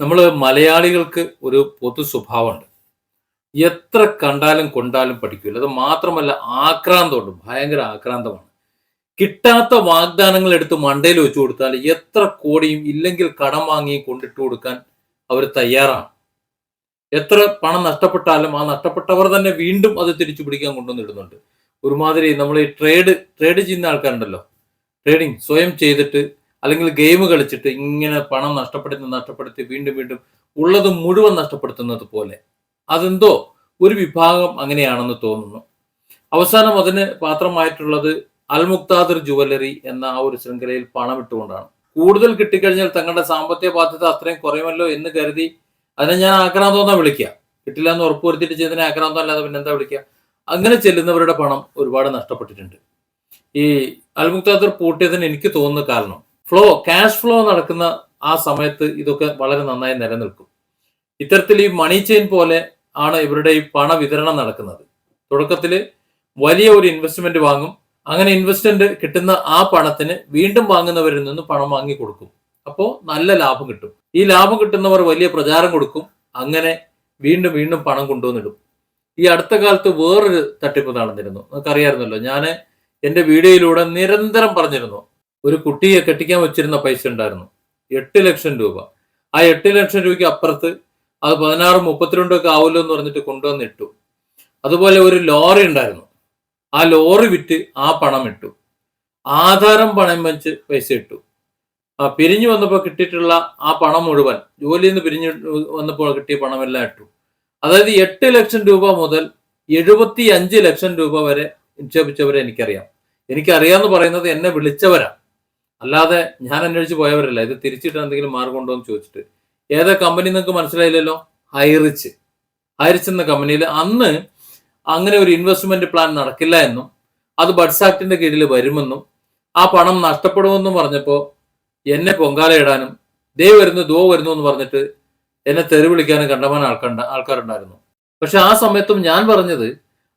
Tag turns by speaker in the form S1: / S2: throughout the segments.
S1: നമ്മൾ മലയാളികൾക്ക് ഒരു പൊതു സ്വഭാവമുണ്ട്. എത്ര കണ്ടാലും കൊണ്ടാലും പഠിക്കില്ല അത് മാത്രമല്ല ആക്രാന്തമുണ്ട്. ഭയങ്കര ആക്രാന്തമാണ്. കിട്ടാത്ത വാഗ്ദാനങ്ങൾ എടുത്ത് മണ്ടയിൽ വെച്ചു കൊടുത്താൽ എത്ര കോടിയും ഇല്ലെങ്കിൽ കടം വാങ്ങിയും കൊണ്ടിട്ട് കൊടുക്കാൻ അവർ തയ്യാറാണ്. എത്ര പണം നഷ്ടപ്പെട്ടാലും ആ നഷ്ടപ്പെട്ടവർ തന്നെ വീണ്ടും അത് തിരിച്ചു പിടിക്കാൻ കൊണ്ടുവന്നിടുന്നുണ്ട് ഒരുമാതിരി നമ്മൾ ഈ ട്രേഡ് ട്രേഡ് ചെയ്യുന്ന ആൾക്കാരുണ്ടല്ലോ. ട്രേഡിങ് സ്വയം ചെയ്തിട്ട് അല്ലെങ്കിൽ ഗെയിം കളിച്ചിട്ട് ഇങ്ങനെ പണം നഷ്ടപ്പെടുത്തി നഷ്ടപ്പെടുത്തി വീണ്ടും വീണ്ടും ഉള്ളത് മുഴുവൻ നഷ്ടപ്പെടുത്തുന്നത് പോലെ. അതെന്തോ ഒരു വിഭാഗം അങ്ങനെയാണെന്ന് തോന്നുന്നു. അവസാനം അതിന് പാത്രമായിട്ടുള്ളത് അൽമുക്താദർ ജുവല്ലറി എന്ന ആ ഒരു ശൃംഖലയിൽ പണം ഇട്ടുകൊണ്ടാണ് കൂടുതൽ കിട്ടിക്കഴിഞ്ഞാൽ തങ്ങളുടെ സാമ്പത്തിക ബാധ്യത അത്രയും കുറയുമല്ലോ എന്ന് കരുതി അതിനെ ഞാൻ ആക്രാന്തം എന്നാ വിളിക്കുക. കിട്ടില്ല എന്ന് ഉറപ്പുവരുത്തിയിട്ട് ചെയ്തതിനെ ആക്രാന്തം അല്ലാതെ പിന്നെ എന്താ വിളിക്കുക? അങ്ങനെ ചെല്ലുന്നവരുടെ പണം ഒരുപാട് നഷ്ടപ്പെട്ടിട്ടുണ്ട്. ഈ അൽമുക്താദർ പൂട്ടിയതിന് എനിക്ക് തോന്നുന്ന കാരണം ഫ്ലോ ക്യാഷ് ഫ്ലോ നടക്കുന്ന ആ സമയത്ത് ഇതൊക്കെ വളരെ നന്നായി നിലനിൽക്കും. ഇത്തരത്തിൽ ഈ മണി ചെയിൻ പോലെ ആണ് ഇവരുടെ ഈ പണ വിതരണം നടക്കുന്നത്. തുടക്കത്തിൽ വലിയ ഒരു ഇൻവെസ്റ്റ്മെന്റ് വാങ്ങും. അങ്ങനെ ഇൻവെസ്റ്റ്മെന്റ് കിട്ടുന്ന ആ പണത്തിന് വീണ്ടും വാങ്ങുന്നവരിൽ നിന്ന് പണം വാങ്ങി കൊടുക്കും. അപ്പോൾ നല്ല ലാഭം കിട്ടും. ഈ ലാഭം കിട്ടുന്നവർ വലിയ പ്രചാരം കൊടുക്കും. അങ്ങനെ വീണ്ടും വീണ്ടും പണം കൊണ്ടുവന്നിടും. ഈ അടുത്ത കാലത്ത് വേറൊരു തട്ടിപ്പ് നടന്നിരുന്നു. നമുക്കറിയാമായിരുന്നല്ലോ ഞാൻ എന്റെ വീഡിയോയിലൂടെ നിരന്തരം പറഞ്ഞിരുന്നു. ഒരു കുട്ടിയെ കെട്ടിക്കാൻ വെച്ചിരുന്ന പൈസ ഉണ്ടായിരുന്നു. എട്ട് ലക്ഷം രൂപ. ആ എട്ട് ലക്ഷം രൂപയ്ക്ക് അപ്പുറത്ത് അത് പതിനാറ് മുപ്പത്തിരണ്ടും ഒക്കെ ആവുമല്ലോ എന്ന് പറഞ്ഞിട്ട് കൊണ്ടുവന്നിട്ടു അതുപോലെ ഒരു ലോറി ഉണ്ടായിരുന്നു. ആ ലോറി വിറ്റ് ആ പണം ഇട്ടു. ആധാരം പണം വെച്ച് പൈസ ഇട്ടു. ആ പിരിഞ്ഞു വന്നപ്പോൾ കിട്ടിയിട്ടുള്ള ആ പണം മുഴുവൻ ജോലിയിൽ നിന്ന് പിരിഞ്ഞു വന്നപ്പോൾ കിട്ടിയ പണമെല്ലാം ഇട്ടു. അതായത് എട്ട് ലക്ഷം രൂപ മുതൽ എഴുപത്തി അഞ്ച് ലക്ഷം രൂപ വരെ നിക്ഷേപിച്ചവരെ എനിക്കറിയാം. എനിക്കറിയാമെന്ന് പറയുന്നത് എന്നെ വിളിച്ചവരാ. അല്ലാതെ ഞാൻ അന്വേഷിച്ച് പോയവരല്ല. ഇത് തിരിച്ചിട്ട് എന്തെങ്കിലും മാർഗം ഉണ്ടോ എന്ന് ചോദിച്ചിട്ട്. ഏതാ കമ്പനി നിങ്ങൾക്ക് മനസ്സിലായില്ലല്ലോ? ഹൈറിച്ച് ഹൈറിച്ച് എന്ന കമ്പനിയിൽ അന്ന് അങ്ങനെ ഒരു ഇൻവെസ്റ്റ്മെന്റ് പ്ലാൻ നടക്കില്ല എന്നും അത് ബഡ്സ് ആക്ടിന്റെ കീഴിൽ വരുമെന്നും ആ പണം നഷ്ടപ്പെടുമെന്നും പറഞ്ഞപ്പോൾ എന്നെ പൊങ്കാലയിടാനും ദേ വരുന്നു ദോ വരുന്നു എന്ന് പറഞ്ഞിട്ട് എന്നെ തെറി വിളിക്കാനും കണ്ടമാൻ ആൾക്കണ്ട ആൾക്കാരുണ്ടായിരുന്നു. പക്ഷെ ആ സമയത്തും ഞാൻ പറഞ്ഞത്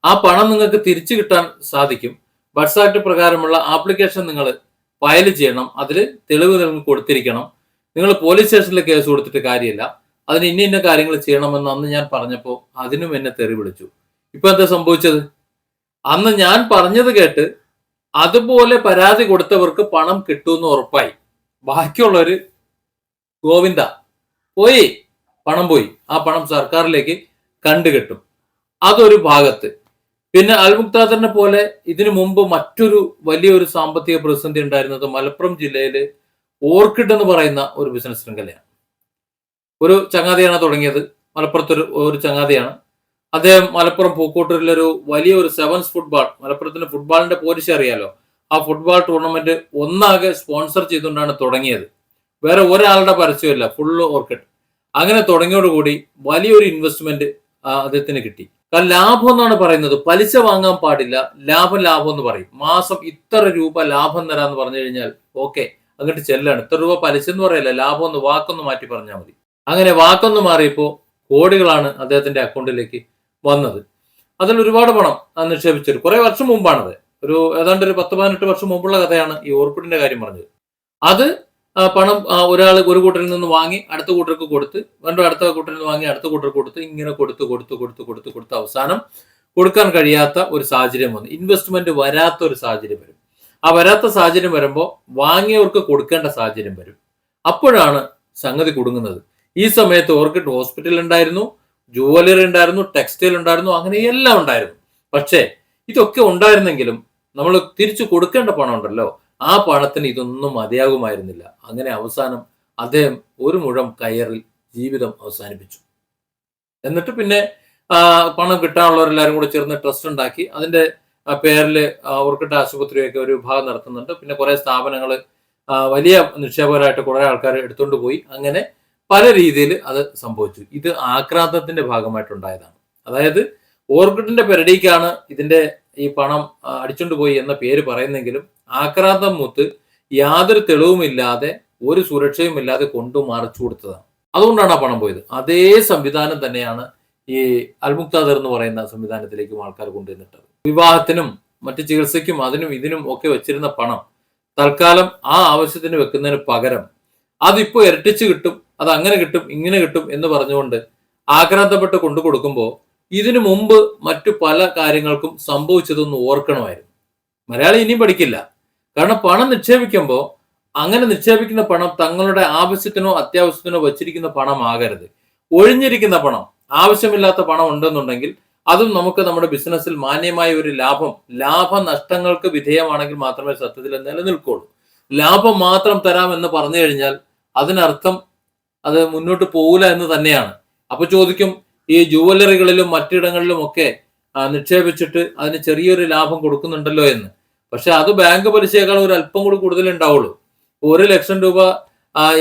S1: ആ പണം നിങ്ങൾക്ക് തിരിച്ചു കിട്ടാൻ സാധിക്കും. ബഡ്സ് ആക്ട് പ്രകാരമുള്ള ആപ്ലിക്കേഷൻ നിങ്ങൾ ഫയൽ ചെയ്യണം അതിൽ തെളിവ് നിങ്ങൾക്ക് കൊടുത്തിരിക്കണം. നിങ്ങൾ പോലീസ് സ്റ്റേഷനിൽ കേസ് കൊടുത്തിട്ട് കാര്യമില്ല. അതിന് ഇന്ന ഇന്ന കാര്യങ്ങൾ ചെയ്യണമെന്ന് അന്ന് ഞാൻ പറഞ്ഞപ്പോൾ അതിനും എന്നെ തെറി വിളിച്ചു. ഇപ്പൊ എന്താ സംഭവിച്ചത്? അന്ന് ഞാൻ പറഞ്ഞത് കേട്ട് അതുപോലെ പരാതി കൊടുത്തവർക്ക് പണം കിട്ടുമെന്ന് ഉറപ്പായി. ബാക്കിയുള്ളവര് ഗോവിന്ദ പോയി പണം പോയി. ആ പണം സർക്കാരിലേക്ക് കണ്ടുകെട്ടും. അതൊരു ഭാഗത്ത്. പിന്നെ അൽമുക്താദറിനെ പോലെ ഇതിനു മുമ്പ് മറ്റൊരു വലിയൊരു സാമ്പത്തിക പ്രതിസന്ധി ഉണ്ടായിരുന്നത് മലപ്പുറം ജില്ലയിൽ ഓർക്കിഡ് എന്ന് പറയുന്ന ഒരു ബിസിനസ് ശൃംഖലയാണ്. ഒരു ചങ്ങാതിയാണ് തുടങ്ങിയത്. മലപ്പുറത്തൊരു ഒരു ചങ്ങാതിയാണ്. അദ്ദേഹം മലപ്പുറം പൂക്കോട്ടൂരിലൊരു വലിയ ഒരു സെവൻസ് ഫുട്ബോൾ മലപ്പുറത്തിന് ഫുട്ബോളിന്റെ പോലീസ് അറിയാലോ? ആ ഫുട്ബോൾ ടൂർണമെന്റ് ഒന്നാകെ സ്പോൺസർ ചെയ്തുകൊണ്ടാണ് തുടങ്ങിയത്. വേറെ ഒരാളുടെ പരസ്യമില്ല ഫുള്ള് ഓർക്കിഡ്. അങ്ങനെ തുടങ്ങിയോടുകൂടി വലിയൊരു ഇൻവെസ്റ്റ്മെന്റ് അദ്ദേഹത്തിന് കിട്ടി. കാരണം ലാഭം എന്നാണ് പറയുന്നത്. പലിശ വാങ്ങാൻ പാടില്ല. ലാഭം ലാഭം എന്ന് പറയും. മാസം ഇത്ര രൂപ ലാഭം തരാന്ന് പറഞ്ഞു കഴിഞ്ഞാൽ ഓക്കെ അങ്ങോട്ട് ചെല്ലാണ്. ഇത്ര രൂപ പലിശ എന്ന് പറയല്ല. ലാഭം ഒന്ന് വാക്കൊന്ന് മാറ്റി പറഞ്ഞാൽ മതി. അങ്ങനെ വാക്കൊന്ന് മാറിയപ്പോൾ കോടികളാണ് അദ്ദേഹത്തിന്റെ അക്കൗണ്ടിലേക്ക് വന്നത്. അതിൽ ഒരുപാട് പണം നിക്ഷേപിച്ചത് കുറെ വർഷം മുമ്പാണത്. ഒരു ഏതാണ്ട് ഒരു പത്ത് പതിനെട്ട് വർഷം മുമ്പുള്ള കഥയാണ് ഈ ഓർപ്പിടിന്റെ കാര്യം പറഞ്ഞത്. അത് പണം ഒരാൾ ഒരു കൂട്ടരിൽ നിന്ന് വാങ്ങി അടുത്ത കൂട്ടർക്ക് കൊടുത്ത് വീണ്ടും അടുത്ത കൂട്ടരിൽ നിന്ന് വാങ്ങി അടുത്ത കൂട്ടർക്ക് കൊടുത്ത് ഇങ്ങനെ കൊടുത്ത് കൊടുത്ത് കൊടുത്ത് കൊടുത്ത് കൊടുത്ത് അവസാനം കൊടുക്കാൻ കഴിയാത്ത ഒരു സാഹചര്യം വന്നു. ഇൻവെസ്റ്റ്മെന്റ് വരാത്ത ഒരു സാഹചര്യം വരും. ആ വരാത്ത സാഹചര്യം വരുമ്പോൾ വാങ്ങിയവർക്ക് കൊടുക്കേണ്ട സാഹചര്യം വരും. അപ്പോഴാണ് സംഗതി കുടുങ്ങുന്നത്. ഈ സമയത്ത് ഓർക്കിഡ് ഹോസ്പിറ്റൽ ഉണ്ടായിരുന്നു ജുവലറി ഉണ്ടായിരുന്നു ടെക്സ്റ്റൈൽ ഉണ്ടായിരുന്നു അങ്ങനെ എല്ലാം ഉണ്ടായിരുന്നു. പക്ഷേ ഇതൊക്കെ ഉണ്ടായിരുന്നെങ്കിലും നമ്മൾ തിരിച്ചു കൊടുക്കേണ്ട പണം ഉണ്ടല്ലോ. ആ പണത്തിന് ഇതൊന്നും മതിയാകുമായിരുന്നില്ല. അങ്ങനെ അവസാനം അദ്ദേഹം ഒരു മുഴം കയറിൽ ജീവിതം അവസാനിപ്പിച്ചു. എന്നിട്ട് പിന്നെ പണം കിട്ടാനുള്ളവരെല്ലാവരും കൂടെ ചേർന്ന് ട്രസ്റ്റ് ഉണ്ടാക്കി. അതിന്റെ പേരിൽ ഓർക്കിഡ് ആശുപത്രിയൊക്കെ ഒരു വിഭാഗം നടത്തുന്നുണ്ട്. പിന്നെ കുറെ സ്ഥാപനങ്ങൾ വലിയ നിക്ഷേപകരായിട്ട് കുറെ ആൾക്കാർ എടുത്തുകൊണ്ട് പോയി. അങ്ങനെ പല രീതിയിൽ അത് സംഭവിച്ചു. ഇത് ആക്രാന്തത്തിന്റെ ഭാഗമായിട്ടുണ്ടായതാണ്. അതായത് ഓർക്കിഡിന്റെ പെരടിക്കാണ് ഇതിന്റെ ഈ പണം അടിച്ചുകൊണ്ടുപോയി എന്ന പേര് പറയുന്നെങ്കിലും ആക്രാന്തം മുത്ത് യാതൊരു തെളിവുമില്ലാതെ ഒരു സുരക്ഷയും ഇല്ലാതെ കൊണ്ടു മറച്ചു കൊടുത്തതാണ്. അതുകൊണ്ടാണ് ആ പണം പോയത്. അതേ സംവിധാനം തന്നെയാണ് ഈ അൽമുക്താദർ എന്ന് പറയുന്ന സംവിധാനത്തിലേക്കും ആൾക്കാർ കൊണ്ടുവന്നിട്ടത്. വിവാഹത്തിനും മറ്റു ചികിത്സയ്ക്കും അതിനും ഇതിനും ഒക്കെ വെച്ചിരുന്ന പണം തൽക്കാലം ആ ആവശ്യത്തിന് വെക്കുന്നതിന് പകരം അതിപ്പോ ഇരട്ടിച്ച് കിട്ടും അത് അങ്ങനെ കിട്ടും ഇങ്ങനെ കിട്ടും എന്ന് പറഞ്ഞുകൊണ്ട് ആക്രാന്തപ്പെട്ട് കൊണ്ടു കൊടുക്കുമ്പോൾ ഇതിനു മുമ്പ് മറ്റു പല കാര്യങ്ങൾക്കും സംഭവിച്ചതൊന്ന് ഓർക്കണമായിരുന്നു. മലയാളി ഇനിയും പഠിക്കില്ല. കാരണം പണം നിക്ഷേപിക്കുമ്പോൾ അങ്ങനെ നിക്ഷേപിക്കുന്ന പണം തങ്ങളുടെ ആവശ്യത്തിനോ അത്യാവശ്യത്തിനോ വച്ചിരിക്കുന്ന പണമാകരുത്. ഒഴിഞ്ഞിരിക്കുന്ന പണം ആവശ്യമില്ലാത്ത പണം ഉണ്ടെന്നുണ്ടെങ്കിൽ അതും നമുക്ക് നമ്മുടെ ബിസിനസ്സിൽ മാന്യമായ ഒരു ലാഭം ലാഭനഷ്ടങ്ങൾക്ക് വിധേയമാണെങ്കിൽ മാത്രമേ സത്യത്തിൽ നിലനിൽക്കുള്ളൂ. ലാഭം മാത്രം തരാം എന്ന് പറഞ്ഞു കഴിഞ്ഞാൽ അതിനർത്ഥം അത് മുന്നോട്ട് പോകില്ല എന്ന് തന്നെയാണ്. അപ്പൊ ചോദിക്കും ഈ ജുവലറികളിലും മറ്റിടങ്ങളിലും ഒക്കെ നിക്ഷേപിച്ചിട്ട് അതിന് ചെറിയൊരു ലാഭം കൊടുക്കുന്നുണ്ടല്ലോ എന്ന്. പക്ഷെ അത് ബാങ്ക് പലിശയേക്കാൾ ഒരു അല്പം കൂടി കൂടുതൽ ഉണ്ടാവുള്ളൂ. ഒരു ലക്ഷം രൂപ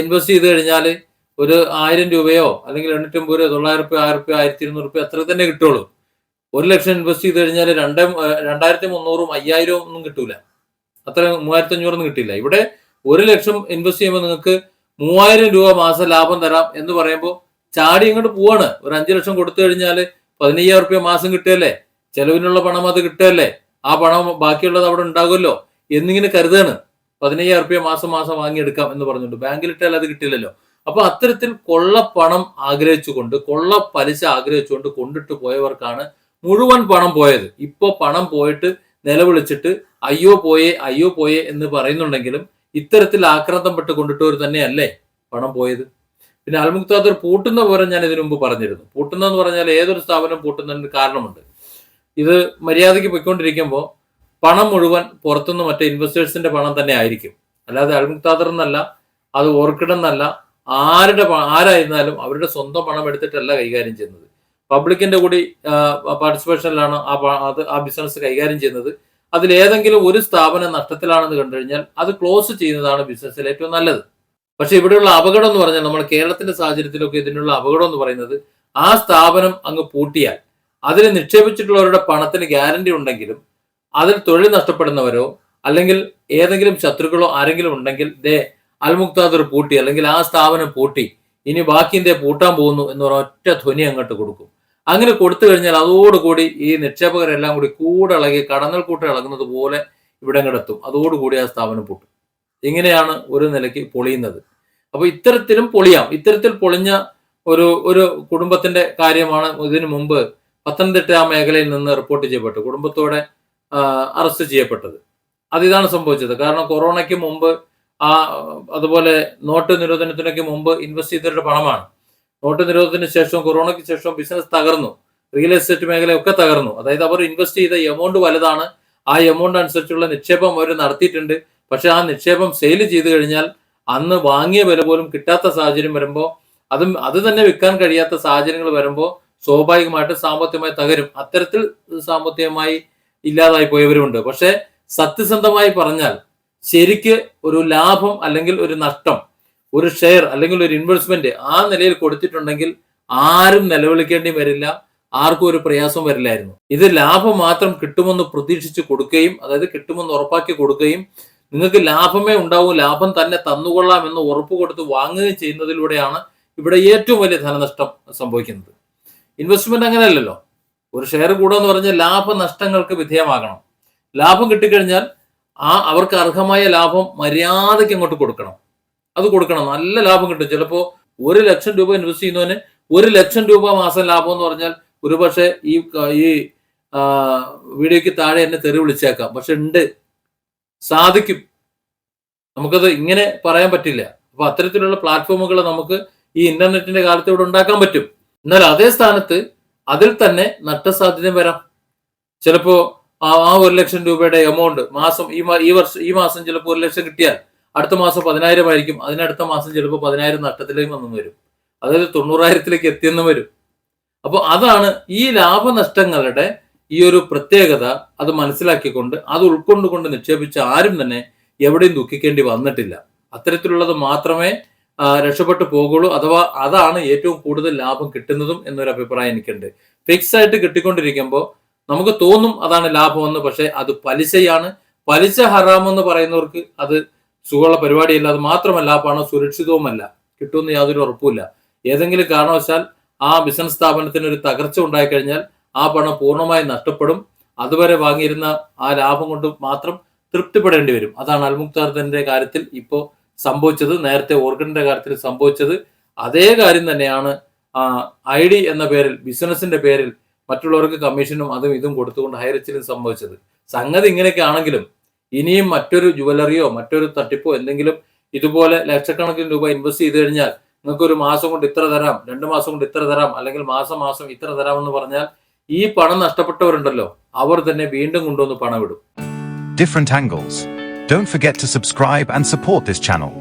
S1: ഇൻവെസ്റ്റ് ചെയ്ത് കഴിഞ്ഞാൽ ഒരു ആയിരം രൂപയോ അല്ലെങ്കിൽ എണ്ണൂറ്റമ്പത് രൂപയോ തൊള്ളായിരം രൂപ ആയിരം രൂപ ആയിരത്തി ഇരുന്നൂറ് രൂപ അത്ര തന്നെ കിട്ടുള്ളൂ. ഒരു ലക്ഷം ഇൻവെസ്റ്റ് ചെയ്ത് കഴിഞ്ഞാൽ രണ്ട് രണ്ടായിരത്തി മുന്നൂറും അയ്യായിരവും ഒന്നും കിട്ടൂല. അത്ര മൂവായിരത്തി അഞ്ഞൂറൊന്നും കിട്ടില്ല. ഇവിടെ ഒരു ലക്ഷം ഇൻവെസ്റ്റ് ചെയ്യുമ്പോൾ നിങ്ങൾക്ക് മൂവായിരം രൂപ മാസം ലാഭം തരാം എന്ന് പറയുമ്പോൾ ചാടി ഇങ്ങോട്ട് പോവാണ്. ഒരു അഞ്ചു ലക്ഷം കൊടുത്തു കഴിഞ്ഞാൽ പതിനയ്യായിരം റുപ്യ മാസം കിട്ടുകയല്ലേ? ചെലവിനുള്ള പണം അത് കിട്ടുകയല്ലേ? ആ പണം ബാക്കിയുള്ളത് അവിടെ ഉണ്ടാകുമല്ലോ. എന്നിങ്ങനെ കരുതാണ്. പതിനയ്യായിരം റുപ്യ മാസം മാസം വാങ്ങിയെടുക്കാം എന്ന് പറഞ്ഞിട്ടുണ്ട് ബാങ്കിലിട്ടാൽ അത് കിട്ടില്ലല്ലോ. അപ്പൊ അത്തരത്തിൽ കൊള്ള പണം ആഗ്രഹിച്ചുകൊണ്ട് കൊള്ള പലിശ ആഗ്രഹിച്ചുകൊണ്ട് കൊണ്ടിട്ട് പോയവർക്കാണ് മുഴുവൻ പണം പോയത്. ഇപ്പോൾ പണം പോയിട്ട് നിലവിളിച്ചിട്ട് അയ്യോ പോയേ അയ്യോ പോയേ എന്ന് പറയുന്നുണ്ടെങ്കിലും ഇത്തരത്തിൽ ആക്രാന്തം പെട്ട് കൊണ്ടിട്ടവർ തന്നെയല്ലേ പണം പോയത്? പിന്നെ അൽമുക്താദർ പൂട്ടുന്ന വിവരം ഞാൻ ഇതിനു മുമ്പ് പറഞ്ഞിരുന്നു. പൂട്ടുന്നതെന്ന് പറഞ്ഞാൽ ഏതൊരു സ്ഥാപനം പൂട്ടുന്നതിന് കാരണമുണ്ട്. ഇത് മര്യാദയ്ക്ക് പോയിക്കൊണ്ടിരിക്കുമ്പോൾ പണം മുഴുവൻ പുറത്തുനിന്ന് മറ്റേ ഇൻവെസ്റ്റേഴ്സിന്റെ പണം തന്നെ ആയിരിക്കും. അല്ലാതെ അൽമുക്താദർ എന്നല്ല അത് ഓർക്കിഡ് എന്നല്ല ആരുടെ ആരായിരുന്നാലും അവരുടെ സ്വന്തം പണം എടുത്തിട്ടല്ല കൈകാര്യം ചെയ്യുന്നത്. പബ്ലിക്കിന്റെ കൂടി പാർട്ടിസിപ്പേഷനിലാണ് ആ അത് ആ ബിസിനസ് കൈകാര്യം ചെയ്യുന്നത്. അതിലേതെങ്കിലും ഒരു സ്ഥാപനം നഷ്ടത്തിലാണെന്ന് കണ്ടു കഴിഞ്ഞാൽ അത് ക്ലോസ് ചെയ്യുന്നതാണ് ബിസിനസ്സിൽ ഏറ്റവും നല്ലത്. പക്ഷെ ഇവിടെയുള്ള അപകടം എന്ന് പറഞ്ഞാൽ നമ്മുടെ കേരളത്തിന്റെ സാഹചര്യത്തിലൊക്കെ ഇതിനുള്ള അപകടം എന്ന് പറയുന്നത് ആ സ്ഥാപനം അങ്ങ് പൂട്ടിയാൽ അതിൽ നിക്ഷേപിച്ചിട്ടുള്ളവരുടെ പണത്തിന് ഗ്യാരണ്ടി ഉണ്ടെങ്കിലും അതിൽ തൊഴിൽ നഷ്ടപ്പെടുന്നവരോ അല്ലെങ്കിൽ ഏതെങ്കിലും ശത്രുക്കളോ ആരെങ്കിലും ഉണ്ടെങ്കിൽ ദേ അൽമുക്താദർ പൂട്ടി അല്ലെങ്കിൽ ആ സ്ഥാപനം പൂട്ടി ഇനി ബാക്കി ഇന്ത്യ പൂട്ടാൻ പോകുന്നു എന്ന് പറഞ്ഞ ഒറ്റ ധ്വനി അങ്ങോട്ട് കൊടുക്കും. അങ്ങനെ കൊടുത്തു കഴിഞ്ഞാൽ അതോടുകൂടി ഈ നിക്ഷേപകരെല്ലാം കൂടി കൂടിളകി കടന്നൽ കൂട്ട ഇളകുന്നത് പോലെ ഇവിടെ കിടത്തും. അതോടുകൂടി ആ സ്ഥാപനം പൂട്ടും. ഇങ്ങനെയാണ് ഒരു നിലയ്ക്ക് പൊളിയുന്നത്? അപ്പോൾ ഇത്തരത്തിലും പൊളിയാം. ഇത്തരത്തിൽ പൊളിഞ്ഞ ഒരു ഒരു കുടുംബത്തിന്റെ കാര്യമാണ് ഇതിനു മുമ്പ് പത്തനംതിട്ട മേഖലയിൽ നിന്ന് റിപ്പോർട്ട് ചെയ്യപ്പെട്ടു കുടുംബത്തോടെ അറസ്റ്റ് ചെയ്യപ്പെട്ടത്. അത് ഇതാണ് സംഭവിച്ചത്. കാരണം കൊറോണയ്ക്ക് മുമ്പ് ആ അതുപോലെ നോട്ട് നിരോധനത്തിനൊക്കെ മുമ്പ് ഇൻവെസ്റ്റ് ചെയ്തവരുടെ പണമാണ്. നോട്ട് നിരോധനത്തിന് ശേഷം കൊറോണയ്ക്ക് ശേഷം ബിസിനസ് തകർന്നു. റിയൽ എസ്റ്റേറ്റ് മേഖലയൊക്കെ തകർന്നു. അതായത് അവർ ഇൻവെസ്റ്റ് ചെയ്ത എമൗണ്ട് വലുതാണ്. ആ എമൗണ്ട് അനുസരിച്ചുള്ള നിക്ഷേപം അവർ നടത്തിയിട്ടുണ്ട്. പക്ഷെ ആ നിക്ഷേപം സെയിൽ ചെയ്ത് കഴിഞ്ഞാൽ അന്ന് വാങ്ങിയ വില പോലും കിട്ടാത്ത സാഹചര്യം വരുമ്പോൾ അതും അത് തന്നെ വിൽക്കാൻ കഴിയാത്ത സാഹചര്യങ്ങൾ വരുമ്പോൾ സ്വാഭാവികമായിട്ട് സാമ്പത്തികമായി തകരും. അത്തരത്തിൽ സാമ്പത്തികമായി ഇല്ലാതായി പോയവരുമുണ്ട്. പക്ഷേ സത്യസന്ധമായി പറഞ്ഞാൽ ശരിക്ക് ഒരു ലാഭം അല്ലെങ്കിൽ ഒരു നഷ്ടം ഒരു ഷെയർ അല്ലെങ്കിൽ ഒരു ഇൻവെസ്റ്റ്മെന്റ് ആ നിലയിൽ കൊടുത്തിട്ടുണ്ടെങ്കിൽ ആരും നിലവിളിക്കേണ്ടി വരില്ല ആർക്കും ഒരു പ്രയാസം വരില്ലായിരുന്നു. ഇത് ലാഭം മാത്രം കിട്ടുമെന്ന് പ്രതീക്ഷിച്ച് കൊടുക്കുകയും അതായത് കിട്ടുമെന്ന് ഉറപ്പാക്കി കൊടുക്കുകയും നിങ്ങൾക്ക് ലാഭമേ ഉണ്ടാവൂ ലാഭം തന്നെ തന്നുകൊള്ളാം എന്ന് ഉറപ്പ് കൊടുത്ത് വാങ്ങുകയും ചെയ്യുന്നതിലൂടെയാണ് ഇവിടെ ഏറ്റവും വലിയ ധനനഷ്ടം സംഭവിക്കുന്നത്. ഇൻവെസ്റ്റ്മെന്റ് അങ്ങനെയല്ലല്ലോ. ഒരു ഷെയർ കൂടുക പറഞ്ഞാൽ ലാഭനഷ്ടങ്ങൾക്ക് വിധേയമാകണം. ലാഭം കിട്ടിക്കഴിഞ്ഞാൽ ആ അവർക്ക് അർഹമായ ലാഭം മര്യാദയ്ക്ക് അങ്ങോട്ട് കൊടുക്കണം. അത് കൊടുക്കണം. നല്ല ലാഭം കിട്ടും. ചിലപ്പോൾ ഒരു ലക്ഷം രൂപ ഇൻവെസ്റ്റ് ചെയ്യുന്നവന് ഒരു ലക്ഷം രൂപ മാസം ലാഭം എന്ന് പറഞ്ഞാൽ ഒരുപക്ഷെ ഈ ഈ വീഡിയോയ്ക്ക് താഴെ എന്നെ തെറി വിളിച്ചേക്കാം. പക്ഷെ ഉണ്ട്. സാധിക്കും. നമുക്കത് ഇങ്ങനെ പറയാൻ പറ്റില്ല. അപ്പൊ അത്തരത്തിലുള്ള പ്ലാറ്റ്ഫോമുകൾ നമുക്ക് ഈ ഇന്റർനെറ്റിന്റെ കാലത്ത് ഇവിടെ ഉണ്ടാക്കാൻ പറ്റും. എന്നാൽ അതേ സ്ഥാനത്ത് അതിൽ തന്നെ നഷ്ടസാധ്യതയും വരാം. ചിലപ്പോ ആ ഒരു ലക്ഷം രൂപയുടെ എമൗണ്ട് മാസം ഈ ഈ വർഷം ഈ മാസം ചിലപ്പോൾ ഒരു ലക്ഷം കിട്ടിയാൽ അടുത്ത മാസം പതിനായിരം ആയിരിക്കും. അതിനടുത്ത മാസം ചിലപ്പോൾ പതിനായിരം നഷ്ടത്തിലേക്ക് വന്നു വരും. അതായത് തൊണ്ണൂറായിരത്തിലേക്ക് എത്തിയെന്ന് വരും. അപ്പോൾ അതാണ് ഈ ലാഭനഷ്ടങ്ങളുടെ ഈ ഒരു പ്രത്യേകത അത് മനസ്സിലാക്കിക്കൊണ്ട് അത് ഉൾക്കൊണ്ടുകൊണ്ട് നിക്ഷേപിച്ച ആരും തന്നെ എവിടെയും ദുഃഖിക്കേണ്ടി വന്നിട്ടില്ല. അത്തരത്തിലുള്ളത് മാത്രമേ രക്ഷപ്പെട്ടു പോകുള്ളൂ. അഥവാ അതാണ് ഏറ്റവും കൂടുതൽ ലാഭം കിട്ടുന്നതും എന്നൊരു അഭിപ്രായം എനിക്കുണ്ട്. ഫിക്സ് ആയിട്ട് കിട്ടിക്കൊണ്ടിരിക്കുമ്പോൾ നമുക്ക് തോന്നും അതാണ് ലാഭമെന്ന് പക്ഷേ അത് പലിശയാണ്. പലിശ ഹറാമെന്ന് പറയുന്നവർക്ക് അത് സുഖമുള്ള പരിപാടിയല്ല. അത് മാത്രമല്ല പണം സുരക്ഷിതവുമല്ല. കിട്ടുമെന്ന് യാതൊരു ഉറപ്പുമില്ല. ഏതെങ്കിലും കാരണവശാൽ ആ ബിസിനസ് സ്ഥാപനത്തിന് ഒരു തകർച്ച ഉണ്ടായിക്കഴിഞ്ഞാൽ ആ പണം പൂർണമായി നഷ്ടപ്പെടും. അതുവരെ വാങ്ങിയിരുന്ന ആ ലാഭം കൊണ്ട് മാത്രം തൃപ്തിപ്പെടേണ്ടി വരും. അതാണ് അൽമുക്താർദന്റെ കാര്യത്തിൽ ഇപ്പോൾ സംഭവിച്ചത്. നേരത്തെ ഓർഗണിന്റെ കാര്യത്തിൽ സംഭവിച്ചത്. അതേ കാര്യം തന്നെയാണ് ഐ ഡി എന്ന പേരിൽ ബിസിനസിന്റെ പേരിൽ മറ്റുള്ളവർക്ക് കമ്മീഷനും അതും ഇതും കൊടുത്തുകൊണ്ട് ഹൈറച്ചിലും സംഭവിച്ചത്. സംഗതി ഇങ്ങനെയൊക്കെ ആണെങ്കിലും ഇനിയും മറ്റൊരു ജുവലറിയോ മറ്റൊരു തട്ടിപ്പോ എന്തെങ്കിലും ഇതുപോലെ ലക്ഷക്കണക്കിന് രൂപ ഇൻവെസ്റ്റ് ചെയ്ത് കഴിഞ്ഞാൽ നിങ്ങൾക്ക് ഒരു മാസം കൊണ്ട് ഇത്ര തരാം രണ്ട് മാസം കൊണ്ട് ഇത്ര തരാം അല്ലെങ്കിൽ മാസം മാസം ഇത്ര തരാം എന്ന് പറഞ്ഞാൽ ഈ പണം നഷ്ടപ്പെട്ടവരുണ്ടല്ലോ അവർ തന്നെ വീണ്ടും കൊണ്ടുവന്ന് പണം ഇടും
S2: different angles. Don't forget to subscribe and support this channel.